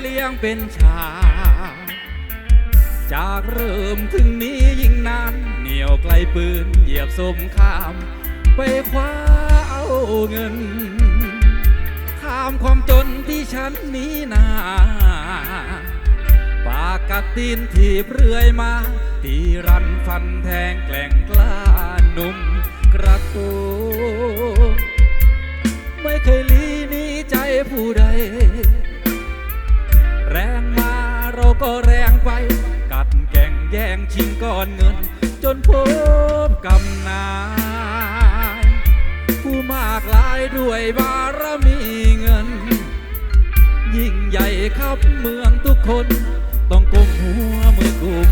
เลี้ยงเป็นฉาจากเริ่มถึงนี้ยิ่งนานเหนียวไกลปืนเหยียบสมข้าม ไปคว้าเอาเงิน ข้ามความจนที่ฉันหนี้นาปากกัดตีนถีบเรื่อยมาตีรันฟันแทงแกล้งกล้าหนุ่มกระตูไม่เคยลีนี้ใจผู้ใด ก็แรงไป กัดแก่งแย่งชิงก้อนเงิน จนพบกำนายผู้มากลายด้วยบารมีเงิน ยิ่งใหญ่ครับเมืองทุกคน ต้องก้มหัวมือกุม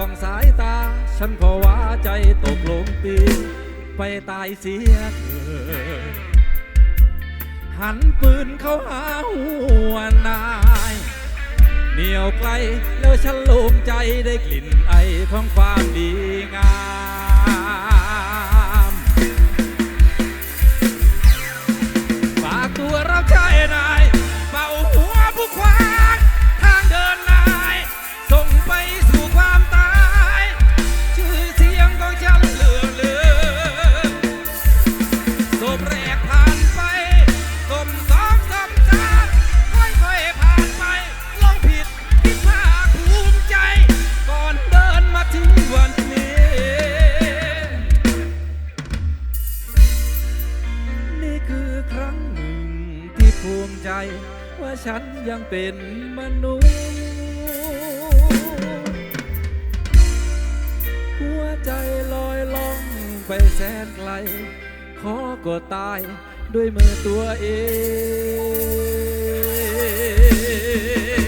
ส่องสายตา ฉันพอว่าใจตกลงปีไปตายเสียเถิดหันปืนเข้าหาหัวนายเหนียวไกลแล้วฉันโล่งใจได้กลิ่นไอของความดีงาม ฉันยังเป็นมนุษย์ หัวใจลอยล่องไปแสนไกล ขอก็ตายด้วยมือตัวเอง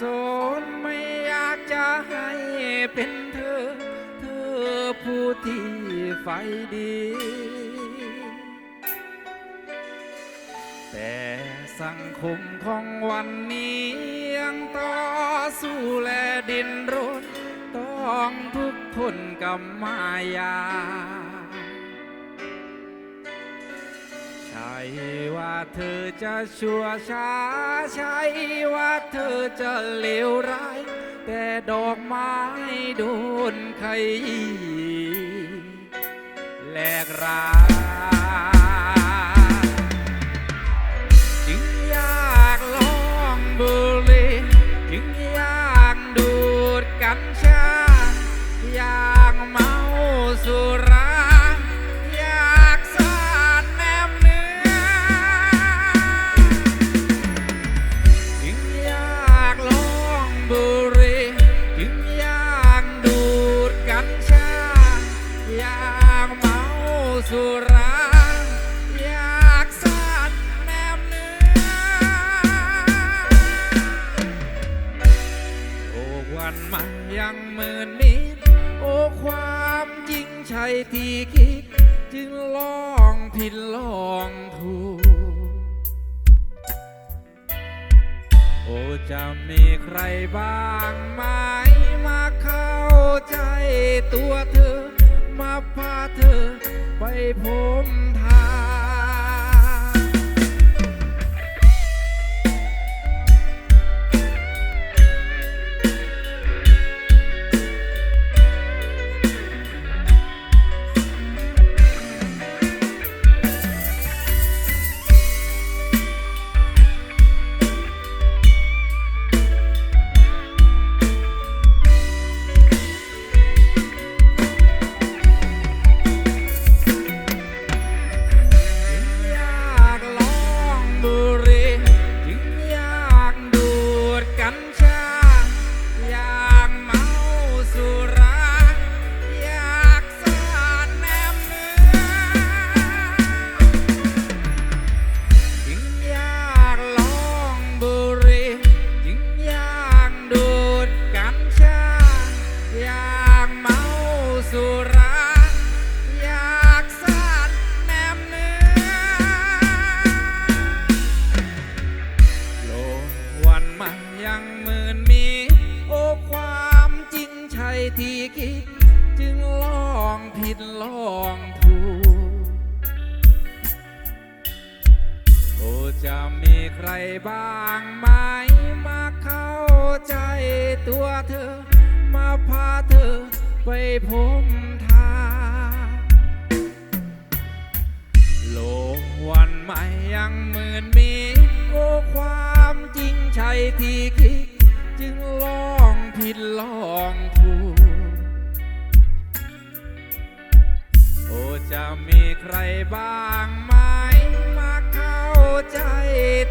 สับสนไม่อยากจะให้เป็นเธอ เธอผู้ที่ไฟดี แต่สังคมของวันนี้ยังต่อสู้และดินรนต้องทุกคนกับมายา ช่ว่าเธอจะชั่วช้าใช่ว่าเธอจะเลวร้าย แต่ดอกไม้โดนใครแหลกราย สุรา อยากสาดแนมเนื้อ โอ้วันมันยังหมื่นมิดโอ้ความจริงใช่ที่คิด จึงลองผิดลองถูก โอ้จะมีใครบ้างไหมมาเข้าใจตัวเธอ มาพาเธอ ไปผม สุราอยากสาดแนมเนื้อโลกวันมันยังหมื่นมี โอ้ความจริงใช่ที่คิด จึงลองผิดลองถูกโอจะมีใครบ้างไหมมาเข้าใจตัวเธอ มาพาเธอ ไปพบทางโลกวันใหม่ยังเหมือนมีโอความจริงใช่ที่คิด จึงลองผิดลองถูกโอจะมีใครบ้างไหมมาเข้าใจ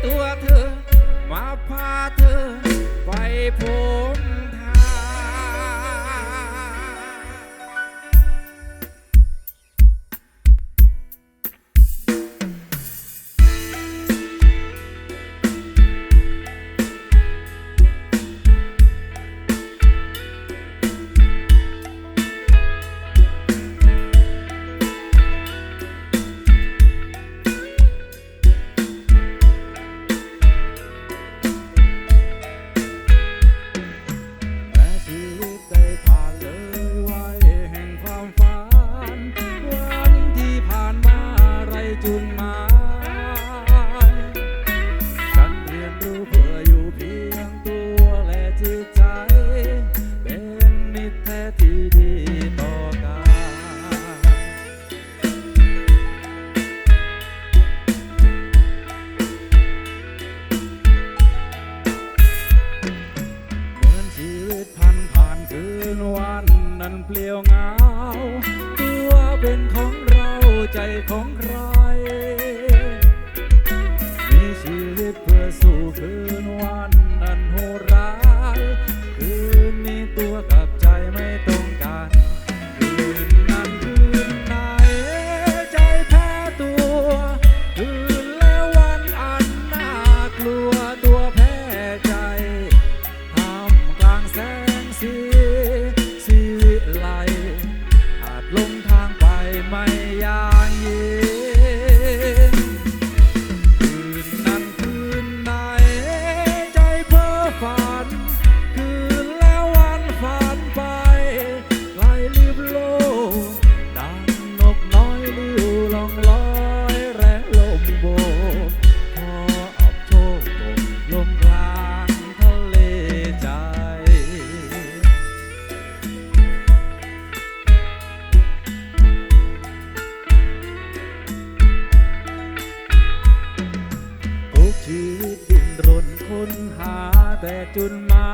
ตัวเธอ มาพาเธอไปพบ Fatul Ma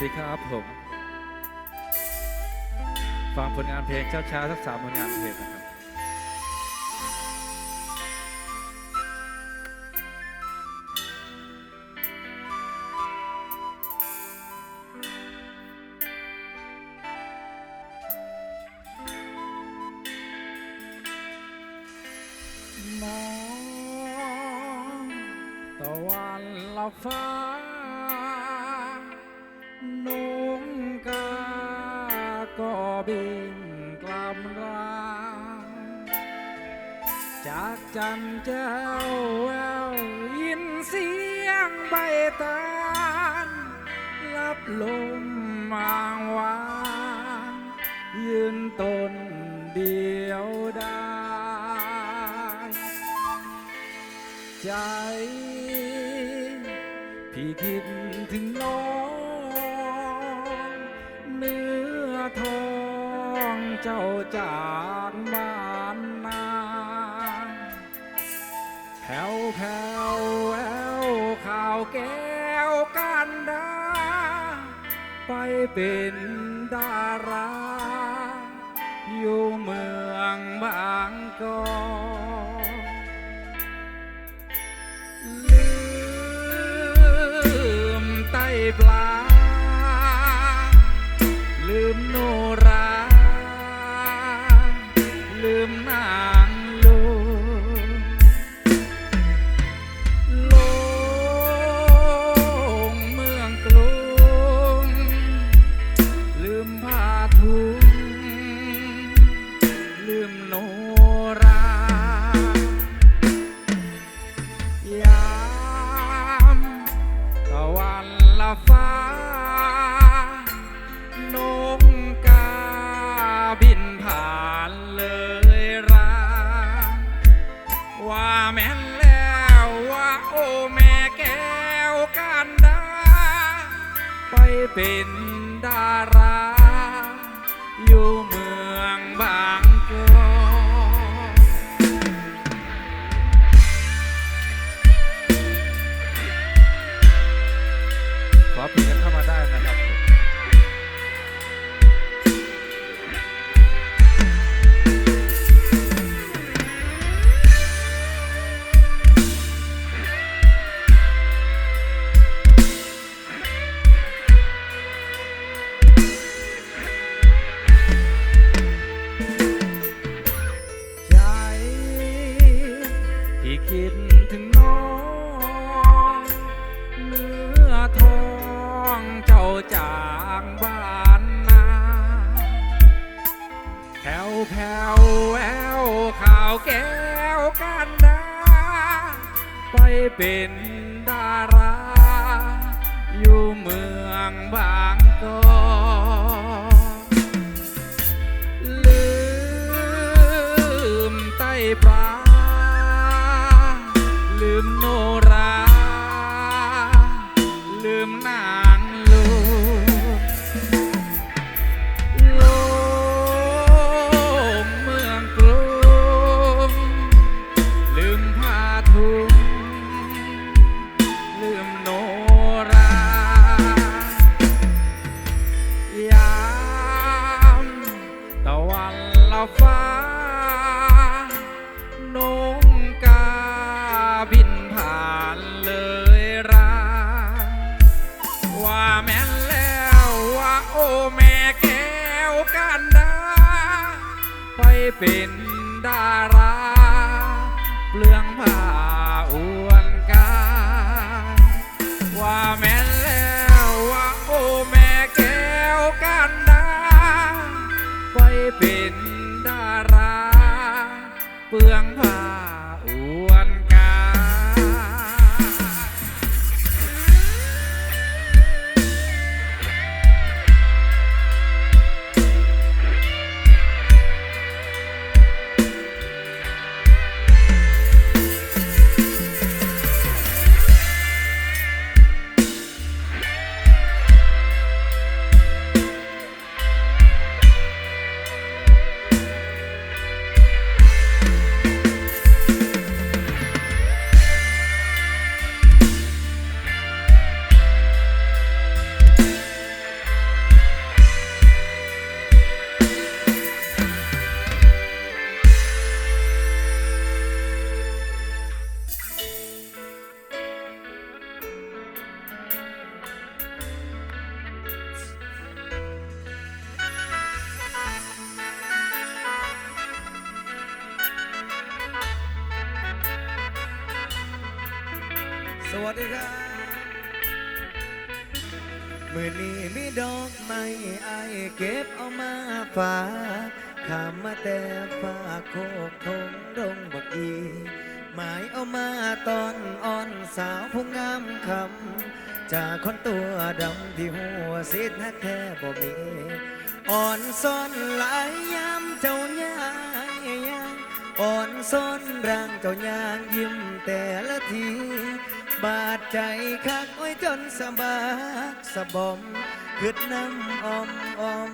สดีครับผม ฟังผลงานเพลงเช้าๆสักสามผลงานเพลงนะครับมองตะวันลับฟ้า จันเจ้าแววยินเสียงใบตาลรับลมมางวานยืนตนเดียวดายใจพี่คิดถึงน้องเนื้อทองเจ้าจากมา แผ่วแผ่วแอวข่าวแก้วกันดา ไปเป็นดารา อยู่เมืองบางกอกลืมไตปลา ขอเพลงกันเข้ามา มืองบางก็ แม่นแล้วว่าโอ้แม่แก้วกันดาไปเป็นดาราเปลืองผ้า มือนี้มีดอกไม้ไอเก็บเอามาฝากขามมาแต่ฝากโคกทงดงบักอีหมายเอามาตอนอ่อนสาวผู้งามคำจากคนตัวดำที่หัวสิทธิ์แท้บ่มีอ่อนซ่อนหลายยามเจ้ายายยางอ่อนซ่อนร่างเจ้ายางยิ้มแต่ละที บาดใจคักโอ้ยจนสะบักสะบอมคืดน้ำออมออม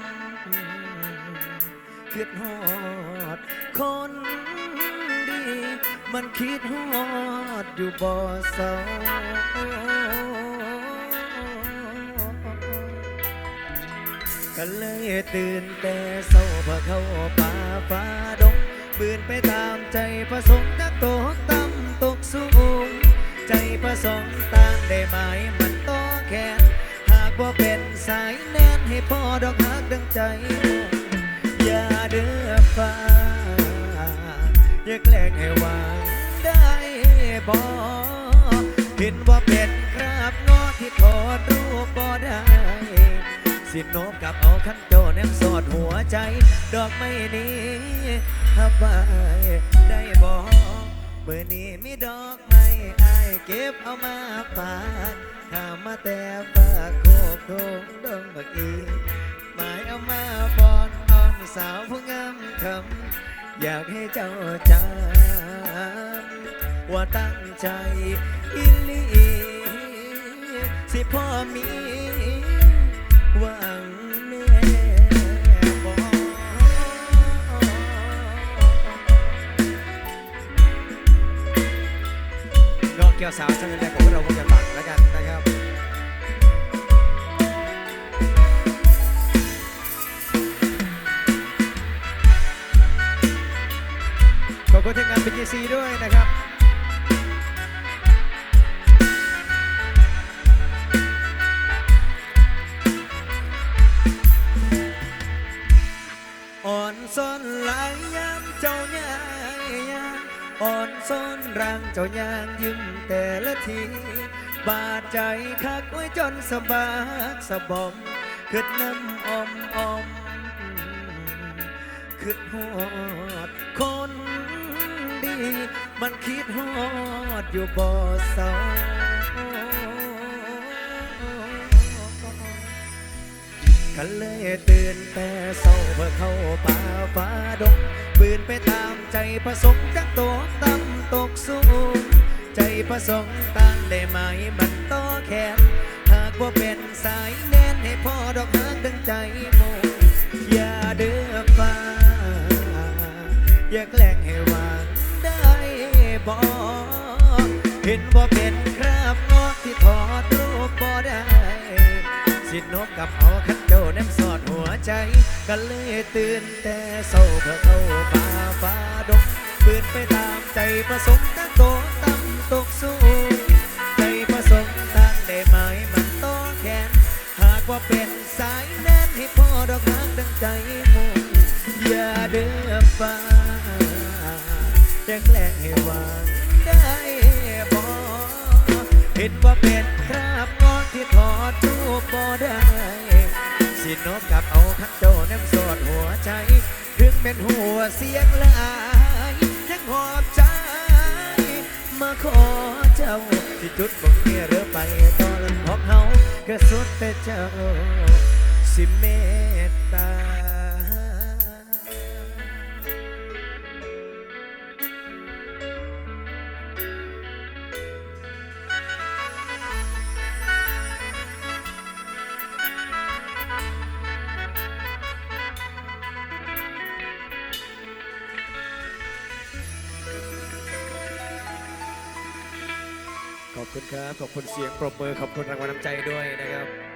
คิดฮอด คนดี มันคิดฮอดอยู่บ่อเศร้าก็เลยตื่นแต่เศร้าพอเข้าป่าฟ้าดง บืนไปตามใจประสงค์จากตกต่ำตกสูง ใจประสงค์ต่างได้ไหมมันต่อแขนหากว่าเป็นสายแน่นให้พ่อดอกหักดังใจ อย่าเดือฟ้า อย่าแกล้งให้หวางได้บ่เห็นว่าเป็นคราบงอที่ถอดรูปบ่ได้ สิโนกับเอาขันโจแนมสอดหัวใจ ดอกไม้นี้ทับไว้ได้บอก เมื่อนี้มีดอกไม้อายเก็บเอามาฝากข้ามาแต่ฝากโคกโทงดงบักอีหมายเอามาบอนอ่อนสาวผู้งามคำอยากให้เจ้าจำว่าตั้งใจอิลีสิพ่อมีวัง กเกี่ยวสาวสังเกตของพวกเราคงจะบังแล้วกันนะครับขอบคุณทีมงาน BGC ด้วยนะครับ ร่างเจ้ายางยิ้มแต่ละที บาดใจคักไว้จนสะบากสะบอมขึ้นน้ำอมอมขึ้นหอดคนดี มันคิดหอดอยู่บ่เศร้ากันเลยตื่นแต่เศร้าเพื่อเข้าป่าฟ้าดง ปืนไปตามใจประสงค์จักตกต่ำตกสูง ใจประสงค์ต่างได้ไหมมันต่อแขนหากว่าเป็นสายแน่นให้พ่อดอกหางดึงใจโมอย่าเดือฟ้า อย่าแกล้งให้หวางได้บอกเห็นว่าเป็นคราบงอกที่ถอดรูปบ่ได้ สินกกับเอาคันโจนมสอดหัว ใจก็เลยตื่นแต่เศร้าเพื่อเข้าป่าฟ้าดงปืนไปตามใจประสงค์ตั้งโตต่ำตกสูงใจประสงค์ตั้งได้ไหมมันต้องแขน หากว่าเป็นสายแน่นให้พ่อดอกหางดังใจมุ่งอย่าเดือฟ้าจะแกล้งให้วางได้บ่เห็นว่าเป็นคราบงอนที่ถอดรูปบ่ได้ สินกกับเอาคันโจน้ำสอดหัวใจ ถึงเป็นหัวเสียงลายยังหอบใจ มาขอเจ้าที่จุดบ่งเมียเรือไปตอนพอกเฮาก็สุดแต่เจ้าสิเมตตา ขอบคุณเสียงปรบมือขอบคุณรางวัลน้ำใจด้วยนะครับ